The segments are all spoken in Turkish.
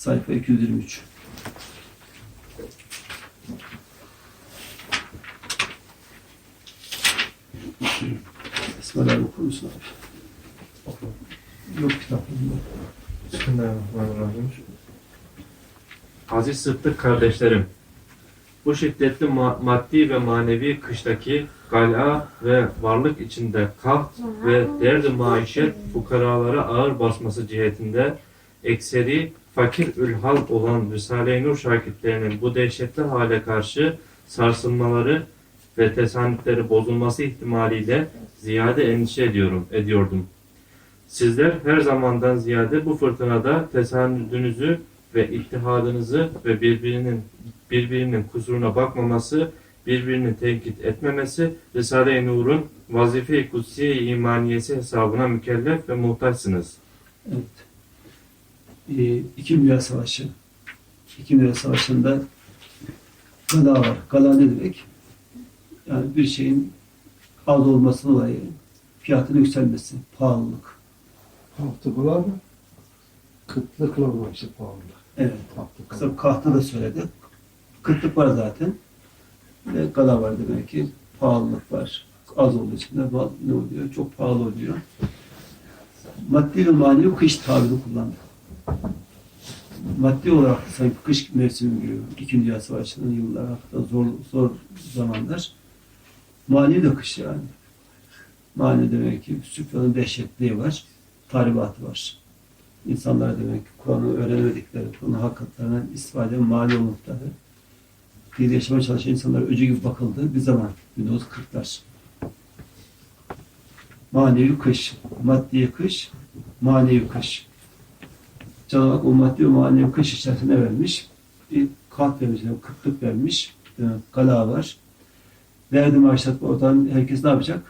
Sayfa 223. Esmalar okur musun abi? Yok kitaplarında. Bismillahirrahmanirrahim. Aziz Sıddık kardeşlerim, bu şiddetli ma- maddi ve manevi kıştaki gala ve varlık içinde kaht ve derdi maişet fukaralara ağır basması cihetinde ekseri fakir ülhal olan Risale-i Nur şakirtlerinin bu dehşetli hale karşı sarsılmaları ve tesanütleri bozulması ihtimaliyle ziyade endişe ediyorum, ediyordum. Sizler her zamandan ziyade bu fırtınada tesanüdünüzü ve ittihadınızı ve birbirinin birbirinin kusuruna bakmaması, birbirinin tenkit etmemesi, Risale-i Nur'un vazife-i kutsiye imaniyesi hesabına mükellef ve muhtaçsınız. Evet. Ee, İki Dünya Savaşı. İki Dünya Savaşı'nda gala var. Gala ne demek? Yani bir şeyin az olması dolayı fiyatının yükselmesi, pahalılık. Haftalar mı? Kıtlıkla uğraşı pahalı. Evet. Hafta Kısa kahta da söyledi. Kıtlık var zaten. Ve gala var demek ki. Pahalılık var. Az olduğu için de ne oluyor? Çok pahalı oluyor. Maddi ve manevi kış tabirini kullandı. Maddi olarak sanki kış mevsimi gibi. İkinci Dünya Savaşı'nın yılları hakkında zor, zor zamanlar. Manevi de kış yani. Mani demek ki Süfyan'ın dehşetliği var. Tahribatı var. İnsanlar demek ki Kur'an'ı öğrenemedikleri, Kur'an'ın hakikatlerine istifade mani oldukları, bir yaşamaya çalışan insanlara öcü gibi bakıldığı bir zaman. 1940'lar. Manevi kış, maddi kış, manevi kış. Cenab-ı Hak o maddi ve manevi kış içerisine vermiş. Bir kat vermiş, yani kıtlık vermiş. Yani gala var. Verdi maaşlat oradan herkes ne yapacak?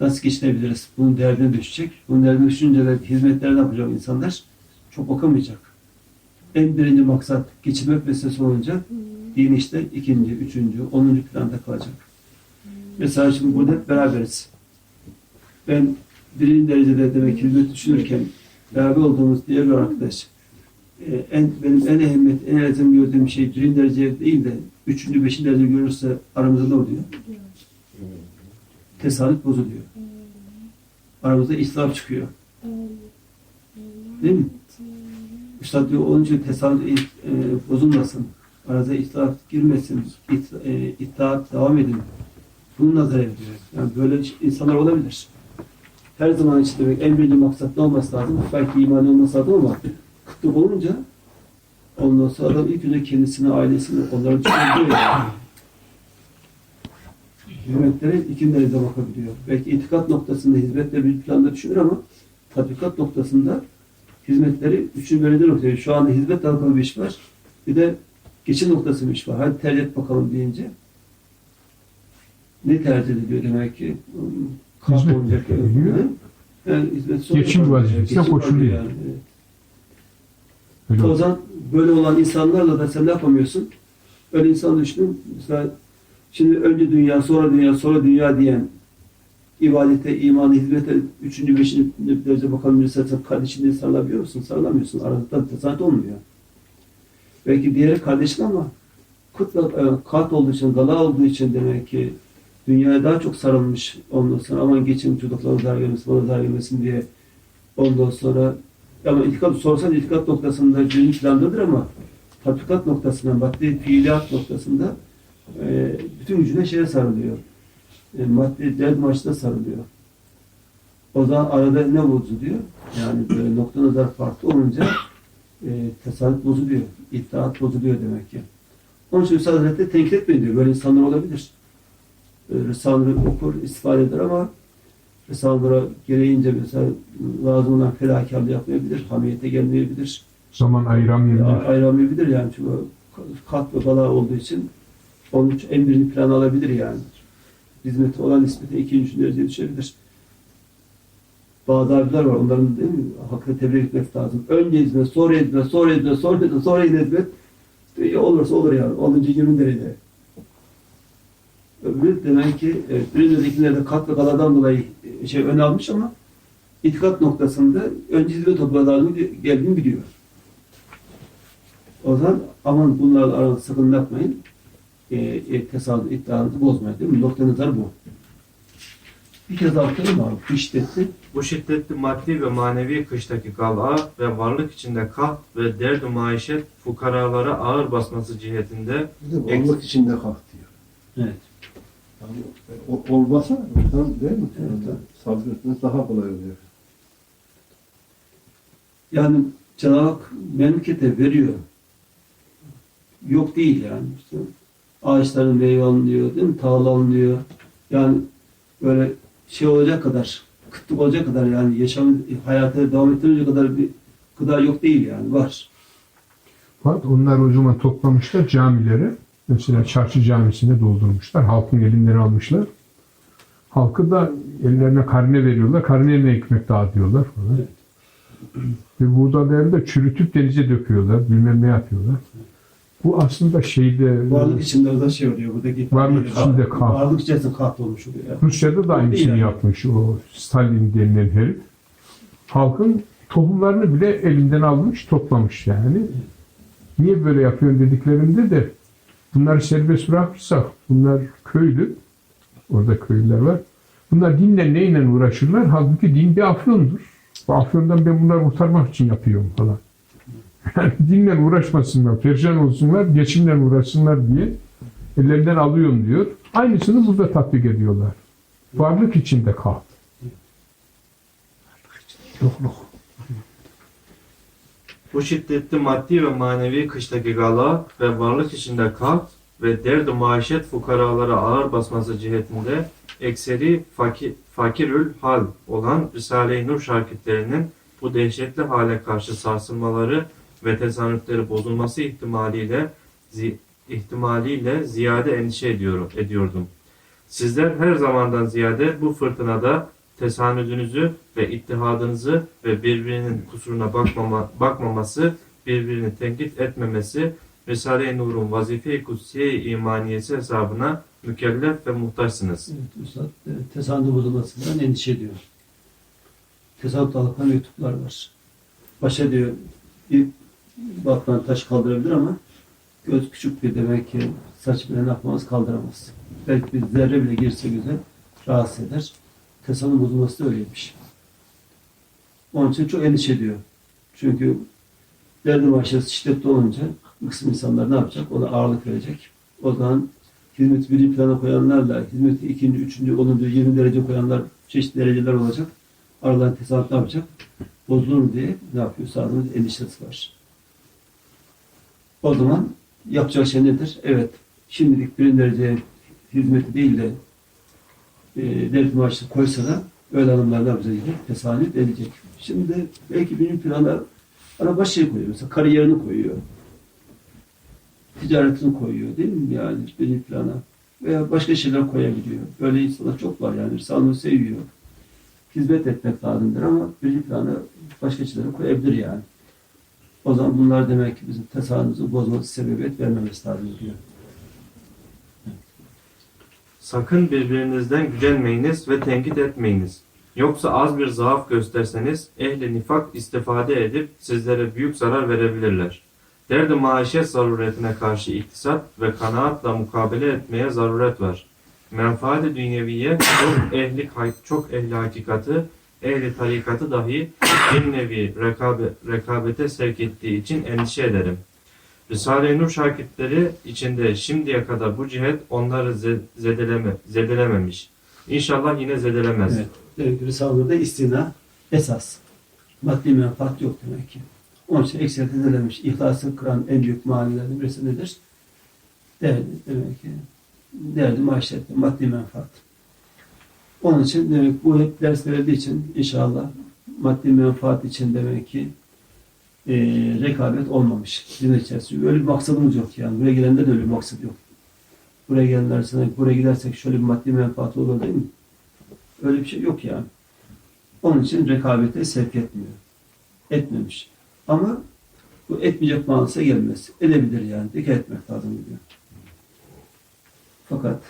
Nasıl geçinebiliriz? Bunun derdine düşecek. Bunun derdine düşünce de hizmetler ne yapacak insanlar? Çok bakamayacak. En birinci maksat geçinmek meselesi olunca din işte ikinci, üçüncü, onuncu planda kalacak. Mesela şimdi burada hep beraberiz. Ben birinci derecede demek hizmet düşünürken beraber olduğumuz diğer bir arkadaş e, en, benim en ehemmiyet, en elzem gördüğüm şey birinci derece değil de üçüncü, beşinci derece görürse aramızda ne oluyor? Tesadüf bozuluyor. Aramızda islaf çıkıyor. Değil mi? Üstad diyor onun tesadüf e, bozulmasın. Arada itlaf girmesin. İt, e, itaat devam edin. Bunu nazar ediyor. Yani böyle insanlar olabilir. Her zaman için demek en birinci maksat ne olması lazım? Belki iman olması lazım ama kıtlık olunca ondan sonra adam ilk önce kendisini, ailesini, onları düşünebiliyor yani. Hizmetlere ikinci derecede bakabiliyor. Belki itikat noktasında hizmetle bir planda düşünür ama tatbikat noktasında hizmetleri üçüncü derecede noktaya. Şu anda hizmet alakalı bir iş var. Bir de geçim noktası bir iş var. Hadi tercih et bakalım deyince ne tercih ediyor demek ki? Hizmet olacak. Yani sonra Geçim vazifesine Geçim koşuluyor. var yani. Öyle O zaman böyle olan insanlarla da sen ne yapamıyorsun? Öyle insan düşünün. Mesela şimdi önce dünya, sonra dünya, sonra dünya diyen ibadete, imana, hizmete üçüncü, beşinci derece birisi sen kardeşini sarılabiliyor musun? Sarılamıyorsun. Aranızda tesadüf olmuyor. Belki diğeri kardeşin ama kıtla, e, kat olduğu için, gala olduğu için demek ki dünyaya daha çok sarılmış ondan sonra aman geçim çocuklara zarar gelmesin, bana zarar gelmesin diye ondan sonra ama itikat sorsan itikat noktasında birinci plandadır ama tatbikat noktasında, maddi fiiliyat noktasında e, bütün gücüne şeye sarılıyor. E, maddi dert maçta sarılıyor. O zaman arada ne bozuluyor? Yani böyle nokta nazar farklı olunca e, tesadüf bozuluyor. İttihat bozuluyor demek ki. Onun için Üstad Hazretleri tenkit etmeyin diyor. Böyle insanlar olabilir. E, Risale'yi okur, istifade eder ama Risale'lara gereğince mesela lazım olan fedakarlığı yapmayabilir, hamiyete gelmeyebilir, Zaman ayıramayabilir. ayıramayabilir yani çünkü kat ve bala olduğu için onun en birinci planı alabilir yani. Hizmeti olan nispete ikinci, üçüncü dereceye düşebilir. Bazı abiler var, onların değil mi, hakkını tebrik etmek lazım. Önce hizmet, sonra hizmet, sonra hizmet, sonra hizmet, sonra hizmet. E, olursa olur yani, olunca 20 derece. Öbürü demek ki evet, birinizdekiler kat ve galadan dolayı e, şey ön almış ama itikat noktasında önce hizmet toplamalarını geldiğini biliyor. O zaman aman bunlarla aranızı sakın yapmayın. E, e, tesadüf iddianızı bozmayın değil mi? Nokta nazar bu. Bir kez daha mı abi? Bu şiddetli. Bu şiddetli maddi ve manevi kıştaki gala ve varlık içinde kaht ve derdi maişet fukaralara ağır basması cihetinde Bir de varlık içinde kalk diyor. Evet. Yani o, olmasa insan değil mi? Evet, sabretmesi daha kolay oluyor. Yani Cenab-ı Hak memlekete veriyor. Yok değil yani. İşte ağaçların meyve alınıyor, değil mi? Tahıl alınıyor. Yani böyle şey olacak kadar, kıtlık olacak kadar yani yaşam, hayata devam ettirecek kadar bir gıda yok değil yani. Var. Fakat onlar o zaman toplamışlar camileri. Mesela çarşı camisine doldurmuşlar. Halkın elinden almışlar. Halkı da ellerine karne veriyorlar. Karneyle ekmek dağıtıyorlar falan. Evet. Ve buğdayları da çürütüp denize döküyorlar. Bilmem ne yapıyorlar. Bu aslında şeyde Varlık içinde o da şey oluyor. Buradaki Varlık içinde kaht. Varlık içerisinde kahrolmuş oluyor. Yani. Rusya'da da aynısını Yani. yapmış o Stalin denilen herif. Halkın tohumlarını bile elinden almış, toplamış yani. Niye böyle yapıyorsun dediklerinde de bunları serbest bırakırsak, bunlar köylü, orada köylüler var. Bunlar dinle neyle uğraşırlar? Halbuki din bir afyondur. Bu afyondan ben bunları kurtarmak için yapıyorum falan. Yani dinle uğraşmasınlar, perişan olsunlar, geçimle uğraşsınlar diye ellerinden alıyorum diyor. Aynısını burada tatbik ediyorlar. Varlık içinde kal. Yokluk. Bu şiddetli maddi ve manevi kıştaki gala ve varlık içinde kalk ve derdi maişet fukaralara ağır basması cihetinde ekseri fakir, fakirül hal olan Risale-i Nur şarkitlerinin bu dehşetli hale karşı sarsılmaları ve tesanütleri bozulması ihtimaliyle zi, ihtimaliyle ziyade endişe ediyorum, ediyordum. Sizler her zamandan ziyade bu fırtınada tesanüdünüzü ve ittihadınızı ve birbirinin kusuruna bakmama, bakmaması, birbirini tenkit etmemesi, Risale-i Nur'un vazife-i kutsiye-i imaniyesi hesabına mükellef ve muhtaçsınız. Evet, Üstad tesadüf bozulmasından endişe ediyor. Tesadüf alıpan mektuplar var. Başa diyor bir batman taş kaldırabilir ama göz küçük bir demek ki saç bile ne yapmaz kaldıramaz. Belki bir zerre bile girse göze rahatsız eder. Tesadüf bozulması da öyleymiş. Onun için çok endişe ediyor. Çünkü derdim aşırı şiddetli olunca bu kısım insanlar ne yapacak? Ona ağırlık verecek. O zaman hizmeti birinci plana koyanlarla hizmeti ikinci, üçüncü, onuncu, yirmi derece koyanlar çeşitli dereceler olacak. Aradan tesadüf ne yapacak? Bozulur diye ne yapıyor? Sağlığında endişesi var. O zaman yapacak şey nedir? Evet, şimdilik birinci derece hizmeti değil de e, devlet maaşı koysa da öyle hanımlar ne yapacak? Tesadüf edecek. Şimdi belki birinci plana ana baş şey koyuyor. Mesela kariyerini koyuyor ticaretini koyuyor değil mi yani birinci plana veya başka şeyler koyabiliyor. Böyle insanlar çok var yani Risale'yi seviyor. Hizmet etmek lazımdır ama birinci plana başka şeyleri koyabilir yani. O zaman bunlar demek ki bizim tesadüfümüzü bozması sebebiyet vermemesi lazım diyor. Sakın birbirinizden gücenmeyiniz ve tenkit etmeyiniz. Yoksa az bir zaaf gösterseniz ehli nifak istifade edip sizlere büyük zarar verebilirler. Derdi maişet zaruretine karşı iktisat ve kanaatla mukabele etmeye zaruret var. Menfaat-i dünyeviye çok ehli, çok ehli hakikati, ehli tarikatı dahi bir nevi rekabe, rekabete sevk ettiği için endişe ederim. Risale-i Nur şakirtleri içinde şimdiye kadar bu cihet onları ze- zedeleme, zedelememiş. İnşallah yine zedelemez. Evet. Ki Risale'de istina esas. Maddi menfaat yok demek ki. Onun için ekseriyet edilemiş. İhlası kıran en büyük manilerden birisi nedir? Derdi demek ki. Derdi maişet, maddi menfaat. Onun için demek bu hep ders verildiği için inşallah maddi menfaat için demek ki e, rekabet olmamış. Bizim içerisinde. Öyle bir maksadımız yok yani. Buraya gelende de öyle bir maksat yok. Buraya gelenler sana buraya gidersek şöyle bir maddi menfaat olur değil mi? Öyle bir şey yok yani. Onun için rekabete sevk etmiyor. Etmemiş. Ama bu etmeyecek manasına gelmez. Edebilir yani. Dikkat etmek lazım diyor. Fakat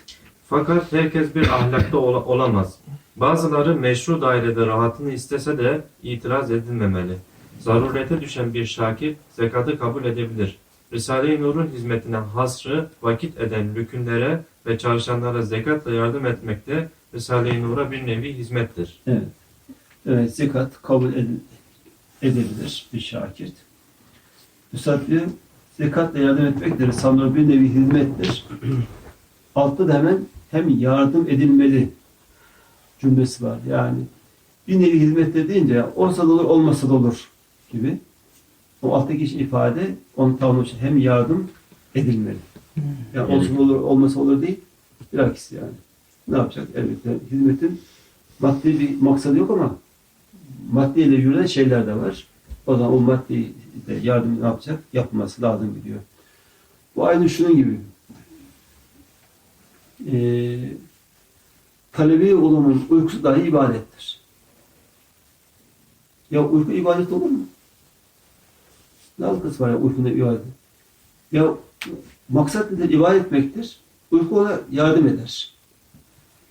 Fakat herkes bir ahlakta ola- olamaz. Bazıları meşru dairede rahatını istese de itiraz edilmemeli. Zarurete düşen bir şakir zekatı kabul edebilir. Risale-i Nur'un hizmetine hasrı vakit eden lükünlere ve çalışanlara zekatla yardım etmek de Risale-i Nur'a bir nevi hizmettir. Evet. Evet, zekat kabul ed- edebilir bir şakirt. Üstad diyor, zekatla yardım etmek de Risale-i bir nevi hizmettir. Altta da hemen hem yardım edilmeli cümlesi var. Yani bir nevi hizmet deyince olsa da olur, olmasa da olur gibi. O alttaki ifade onu tamamlamak için hem yardım edilmeli. Yani olsa da olur, olmasa olur değil. Bilakis yani. Ne yapacak? Elbette hizmetin maddi bir maksadı yok ama maddiyle yürüyen şeyler de var. O zaman o maddi de yardım ne yapacak? Yapılması lazım gidiyor. Bu aynı şunun gibi. Ee, talebi olanın uykusu dahi ibadettir. Ya uyku ibadet olur mu? Ne alakası var ya uykunun ibadet? Ya maksat nedir? İbadet etmektir. Uyku ona yardım eder.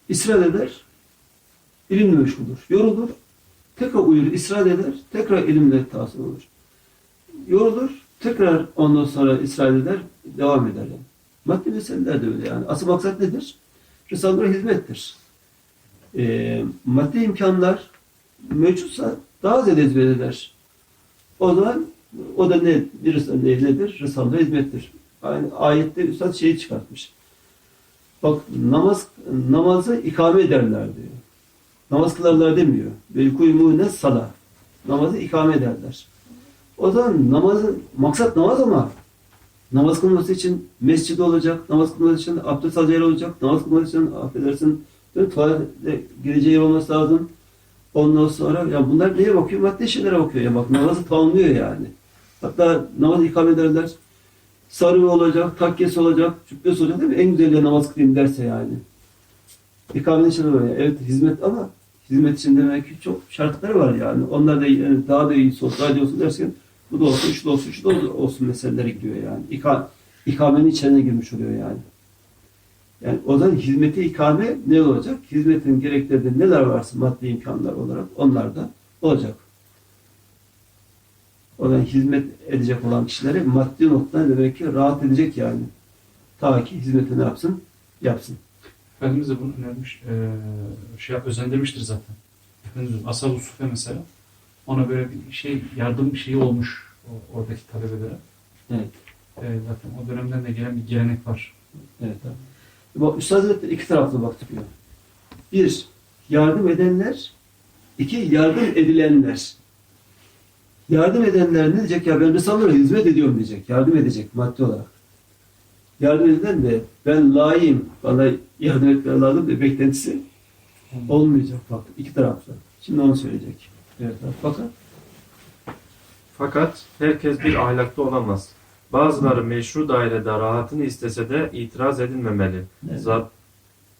İsrar eder. İlimle meşguldur. Yorulur. Tekrar uyur, israr eder. Tekrar ilimle tahsil olur. Yorulur. Tekrar ondan sonra israr eder. Devam eder yani. Maddi meseleler de öyle yani. Asıl maksat nedir? Risale-i hizmettir. Ee, maddi imkanlar mevcutsa daha ziyade hizmet. O zaman o da ne, bir risale, nedir? Risale-i hizmettir. Aynı ayette Üstad şeyi çıkartmış. Bak namaz namazı ikame ederler diyor. Namaz kılarlar demiyor. Ve yukuymune sala. Namazı ikame ederler. O zaman namazı, maksat namaz ama namaz kılması için mescid olacak, namaz kılması için abdest alacağı olacak, namaz kılması için affedersin tuvalete gireceği olması lazım. Ondan sonra ya bunlar neye bakıyor? Maddi şeylere bakıyor. Ya bak namazı tamamlıyor yani. Hatta namaz ikame ederler. Sarığı olacak, takkesi olacak, cübbesi olacak değil mi? En güzel namaz kılayım derse yani. İkamenin içinde böyle. Evet hizmet ama hizmet için demek ki çok şartları var yani. Onlar da yani daha da iyisi olsun, daha iyi olsun derken bu da olsun, şu da olsun, şu da olsun meseleleri gidiyor yani. İka, ikamenin içine girmiş oluyor yani. Yani o zaman hizmeti ikame ne olacak? Hizmetin gerektirdiği neler varsa maddi imkanlar olarak onlar da olacak. O zaman hizmet edecek olan kişilere maddi noktadan demek ki rahat edecek yani. Ta ki hizmeti ne yapsın? Yapsın. Efendimiz de bunu önermiş, eee şey özendirmiştir zaten. Efendimiz Ashab-ı Sufe mesela ona böyle bir şey yardım şeyi olmuş o, oradaki talebelere. Evet. Eee, zaten o dönemden de gelen bir gelenek var. Evet. Abi. Bu Üstad Hazretleri iki taraflı baktırıyor. Bir, yardım edenler. iki yardım edilenler. Yardım edenler ne diyecek? Ya ben Risale'ye hizmet ediyorum diyecek. Yardım edecek maddi olarak. Yardım edilen de ben layığım, bana yardım etmeye lazım diye beklentisi olmayacak. Bak iki taraflı. Şimdi onu söyleyecek. Evet. Fakat Fakat herkes bir ahlaklı olamaz. Bazıları meşru dairede rahatını istese de itiraz edilmemeli. Evet. Zar-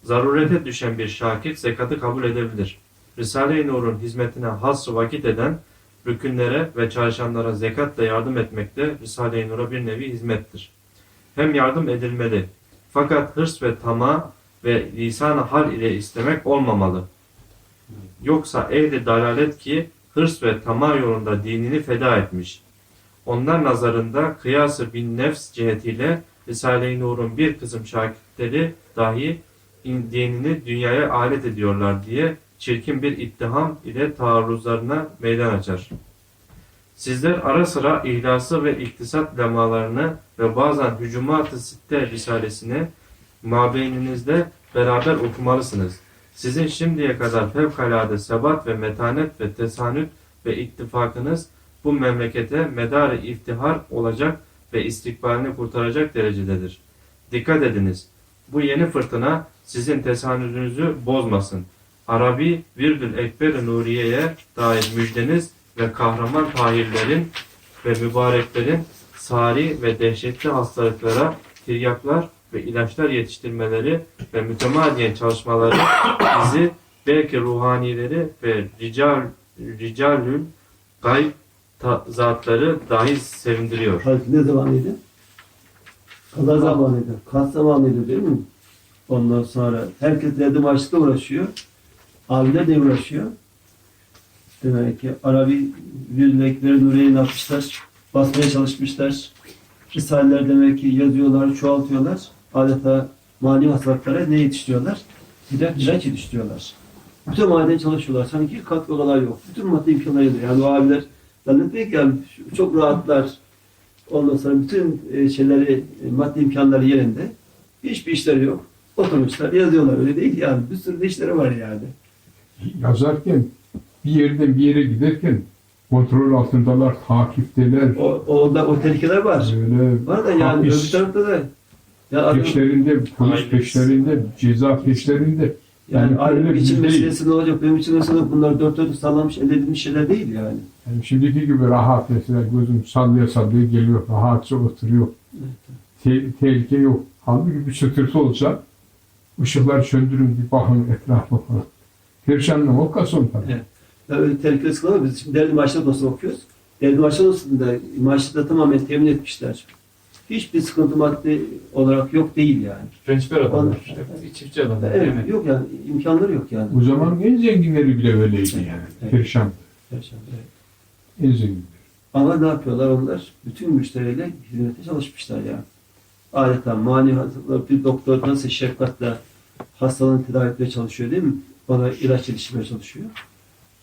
zarurete düşen bir şakir zekatı kabul edebilir. Risale-i Nur'un hizmetine has vakit eden rükünlere ve çalışanlara zekatla yardım etmek de Risale-i Nur'a bir nevi hizmettir. Hem yardım edilmeli. Fakat hırs ve tamah ve lisan hal ile istemek olmamalı. Yoksa ehli dalalet ki hırs ve tamah yolunda dinini feda etmiş. Onlar nazarında kıyası bin nefs cihetiyle Risale-i Nur'un bir kısım şakirtleri dahi in- dinini dünyaya alet ediyorlar diye çirkin bir ittiham ile taarruzlarına meydan açar. Sizler ara sıra ihlası ve iktisat lemalarını ve bazen Hücumat-ı Sitte Risalesini mabeyninizde beraber okumalısınız. Sizin şimdiye kadar fevkalade sebat ve metanet ve tesanüt ve ittifakınız bu memlekete medar iftihar olacak ve istikbalini kurtaracak derecededir. Dikkat ediniz. Bu yeni fırtına sizin tesanüdünüzü bozmasın. Arabi Virdül Ekber-i Nuriye'ye dair müjdeniz ve kahraman tahirlerin ve mübareklerin sari ve dehşetli hastalıklara tiryaklar ve ilaçlar yetiştirmeleri ve mütemadiyen çalışmaları bizi belki ruhanileri ve rical, ricalül gayb zatları dahi sevindiriyor. Halbuki ne zamanıydı? Kaza zamanıydı. Kas zamanıydı değil mi? Ondan sonra herkes derdim açlıkla uğraşıyor. Abiler de uğraşıyor. Demek ki Arabi virgülekleri Nuriye'yi ne yapmışlar? Basmaya çalışmışlar. Risaleler demek ki yazıyorlar, çoğaltıyorlar. Adeta manevi hastalıklara ne yetiştiriyorlar? Direnç, direnç yetiştiriyorlar. Bütün maden çalışıyorlar. Sanki katkı olayı yok. Bütün madde imkanları yerinde. Yani o abiler zannetmiyor ki yani çok rahatlar. Ondan sonra bütün e, şeyleri, e, maddi imkanları yerinde. Hiçbir işleri yok. Oturmuşlar, yazıyorlar. Öyle değil yani. Bir sürü de işleri var yani. Yazarken bir yerden bir yere giderken kontrol altındalar, takipteler. O, o, onda, o tehlikeler var. Böyle Var da yani hapis öbür tarafta da ya adam, peşlerinde, polis Aynen. peşlerinde, ceza peşlerinde. yani Yani ayrı öyle bir değil. meselesi ne olacak? Benim için mesela bunlar dört dörtlük sağlanmış, elde edilmiş şeyler değil yani. Yani şimdiki gibi rahat mesela gözüm sallaya sallaya geliyor, rahatça oturuyor. Te- tehlike yok. Halbuki bir çıtırtı olsa ışıkları söndürün bir bakın etrafa falan. Perişanlık o kasım tabii. Evet. Tehlikeli sıkıntı var. Biz şimdi derdi maaşlar dosya okuyoruz. Derdi maaşlar dosasında maaşları da tamamen temin etmişler. Hiçbir sıkıntı maddi olarak yok değil yani. Rençber adamlar. İşte çiftçi adamlar. Evet, yemek. yok yani imkanları yok yani. O zaman en zenginleri bile öyleydi yani. Evet. Perişan. Evet. En zenginleri. Ama ne yapıyorlar onlar? Bütün müşteriyle hizmete çalışmışlar yani. Adeta mani hastalıklar bir doktor nasıl şefkatle hastalığını tedavi etmeye çalışıyor değil mi? Ona ilaç yetiştirmeye çalışıyor.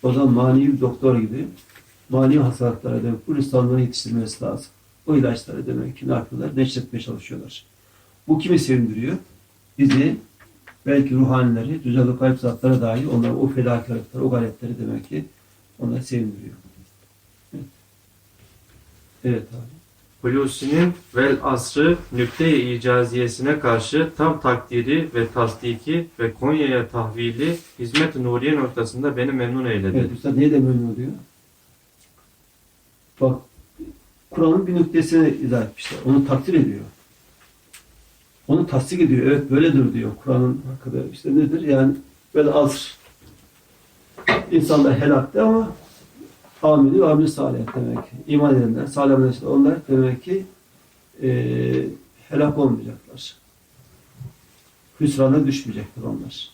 O zaman manevi doktor gibi manevi hastalıklara demek bu insanları yetiştirmesi lazım. O ilaçları demek ki ne yapıyorlar? Neşretmeye çalışıyorlar. Bu kimi sevindiriyor? Bizi belki ruhanileri, düzenli kayıp zatlara dair onların o fedakarlıkları, o gayretleri demek ki onları sevindiriyor. Evet, evet abi. Hulusi'nin vel asrı nükte-i icaziyesine karşı tam takdiri ve tasdiki ve Konya'ya tahvili hizmet-i nuriye noktasında beni memnun eyledi. Evet, Üstad niye de memnun oluyor? Bak, Kur'an'ın bir nüktesini izah etmişler. Onu takdir ediyor. Onu tasdik ediyor. Evet böyledir diyor Kur'an'ın hakkında. İşte nedir? Yani böyle az insanlar helakti ama ameli ve ameli salih demek. İman edenler, salih edenler, onlar demek ki eee helak olmayacaklar. Hüsrana düşmeyecekler onlar.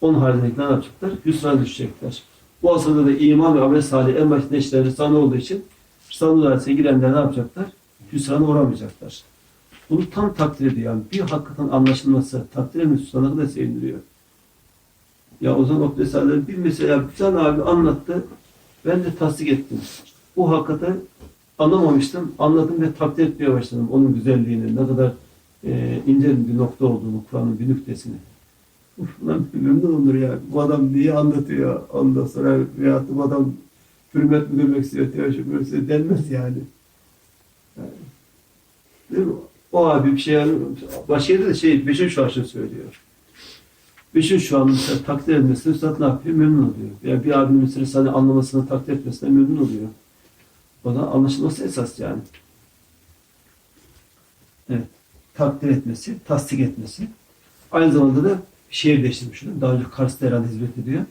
Onun haricindekiler ne yapacaklar? Hüsrana düşecekler. Bu asırda da iman ve amel salih en başında işler Risale olduğu için Risale Dairesi'ne girenler ne yapacaklar? Hüsrana uğramayacaklar. Bunu tam takdir ediyor. Yani bir hakikaten anlaşılması, takdir edilmesi sana kadar sevindiriyor. Ya o zaman o meseleleri bir mesela tane abi anlattı. Ben de tasdik ettim. Bu hakikati anlamamıştım. Anladım ve takdir etmeye başladım. Onun güzelliğini, ne kadar e, ince bir nokta olduğunu, Kur'an'ın bir nüktesini. Uf, lan memnun olur ya. Bu adam niye anlatıyor? Ondan sonra da bu adam hürmet mi görmek istiyor, tevaşük görmek istiyor denmez yani. yani. Değil mi? O abi bir şey başka yerde de şey, Beşir Şuaş'ın söylüyor. Beşir Şuan'ın mesela takdir edilmesine Üstad ne yapıyor? Memnun oluyor. Yani bir abinin mesela sana anlamasını takdir etmesine memnun oluyor. O da anlaşılması esas yani. Evet. Takdir etmesi, tasdik etmesi. Aynı zamanda da şehir değiştirmiş. Daha önce Kars'ta herhalde hizmet ediyor.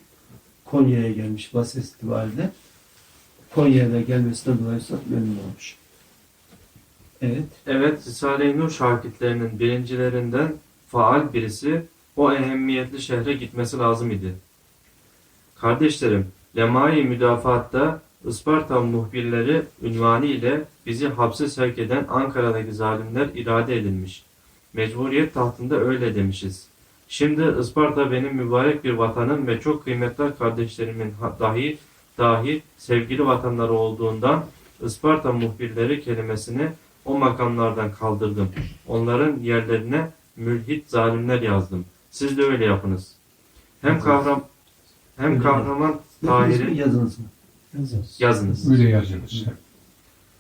Konya'ya gelmiş vasiyet itibariyle. Konya'ya da gelmesinden dolayı memnun olmuş. Evet. Evet, Risale-i Nur şakirtlerinin birincilerinden faal birisi o ehemmiyetli şehre gitmesi lazım idi. Kardeşlerim, Lemai Müdafaat'ta Isparta muhbirleri ünvanı ile bizi hapse sevk eden Ankara'daki zalimler irade edilmiş. Mecburiyet tahtında öyle demişiz. Şimdi Isparta benim mübarek bir vatanım ve çok kıymetli kardeşlerimin dahi dahi sevgili vatanları olduğundan Isparta muhbirleri kelimesini o makamlardan kaldırdım. Onların yerlerine mülhit zalimler yazdım. Siz de öyle yapınız. Hem kahram hem kahraman Tahir'in Yazınız mı? yazınız. Öyle yazıyoruz.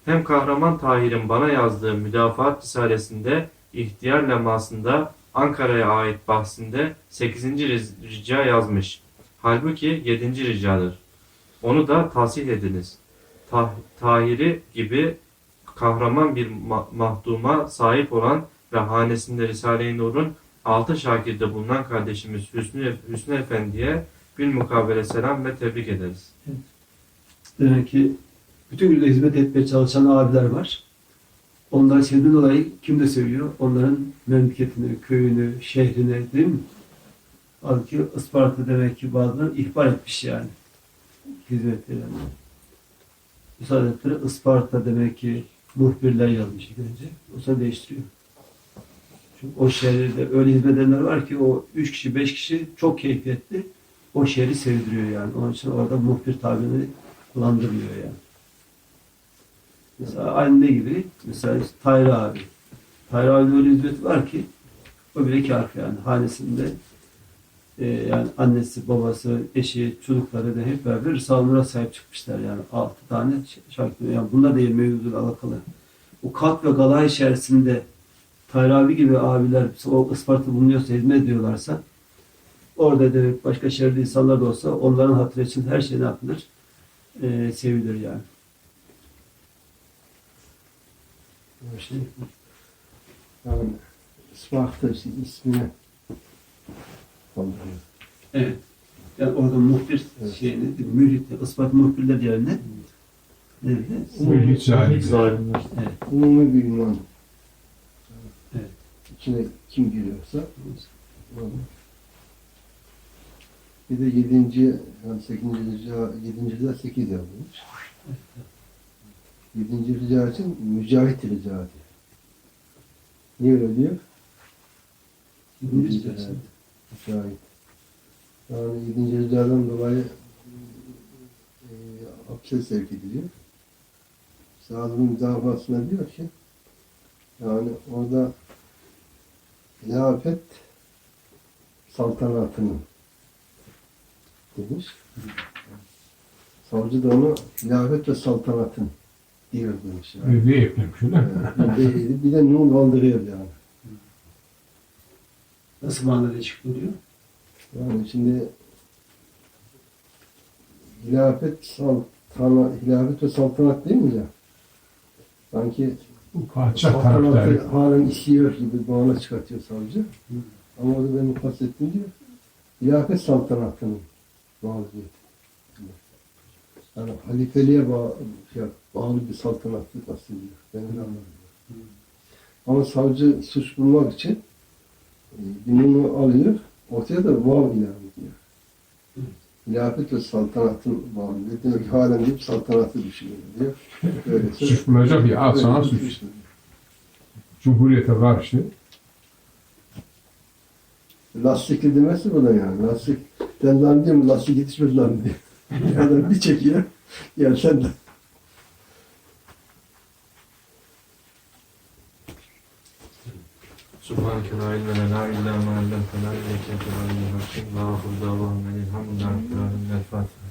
Hem kahraman Tahir'in bana yazdığı müdafaa risalesinde ihtiyar lemasında Ankara'ya ait bahsinde 8. riz- rica yazmış. Halbuki 7. ricadır. Onu da tahsil ediniz. Tah- Tahir'i gibi kahraman bir ma- mahduma sahip olan ve hanesinde Risale-i Nur'un altı şakirde bulunan kardeşimiz Hüsnü, Hüsnü Efendi'ye bir mukabele selam ve tebrik ederiz. Demek ki bütün gün hizmet etmeye çalışan abiler var. Onlar sevdiğin dolayı kim de seviyor? Onların memleketini, köyünü, şehrini değil mi? Halbuki Isparta demek ki bazıları ihbar etmiş yani. Hizmetlerini. Müsaade ettiler. Isparta demek ki muhbirler yazmış önce. O değiştiriyor. Çünkü o şehirde öyle hizmet edenler var ki o üç kişi, beş kişi çok keyfiyetli. O şehri sevdiriyor yani. Onun için orada muhbir tabirini kullandırmıyor yani. Mesela aynı ne gibi? Mesela Tahir abi. Tahir abi öyle hizmeti var ki o bile kâfi yani. Hanesinde e, yani annesi, babası, eşi, çocukları da hep beraber Risale-i sahip çıkmışlar yani. Altı tane şarkı. Yani bunlar da mevzuyla alakalı. O kalk ve gala içerisinde Tahir abi gibi abiler o Isparta bulunuyorsa, hizmet ediyorlarsa orada da başka şehirde insanlar da olsa onların hatırı için her şey ne yapılır? E, sevilir yani. Şey, yani Isparta ismine. Evet. Yani orada muhbir Evet. şeyini, mühit, Isparta muhbirler yerine ne dedi? Mühit zalim. zalimler. Umumi bir ünvan. İçine kim giriyorsa. Bir de yedinci, yani sekizinci rica, yedinci rica sekiz yazılmış. Yedinci rica için mücahit rica diyor. Niye öyle diyor? Mühit istersen. Mücahit. Yani yedinci ricadan dolayı e, hapse sevk ediliyor. Sağlığın müdafasına diyor ki yani orada hilafet saltanatının demiş. Savcı da onu hilafet ve saltanatın diyor demiş. Yani. Öyle eklemiş öyle mi? Bir, de, nun kaldırıyor yani. Nasıl manada çıktı diyor? Yani şimdi hilafet saltanat, hilafet ve saltanat değil mi ya? Sanki Saltanatı taraftarı. halen istiyor gibi mana çıkartıyor savcı. Ama orada benim kastettiğim diyor. Hilafet saltanatının bağlılığı. Yani halifeliğe bağ, şey, bağlı bir saltanatı kastediyor. Ben öyle anladım. Ama savcı suç bulmak için e, gününü alıyor, ortaya da vav ilan ediyor. Hilafet ve saltanatın bağlı. Demek ki halen bir saltanatı düşünüyor diyor. Öyleyse, bulacak ya, al sana suç. Cumhuriyete karşı Lastikli demesi buna yani. Lastik, ben lan diyorum lastik yetişmedi lan diyor. Adam bir çekiyor, ya sen de. Subhaneke la ilme lena illa ma allamtena inneke entel alimul hakim. Ve ahir davahum elhamdülillahi rabbil alemin. El Fatiha.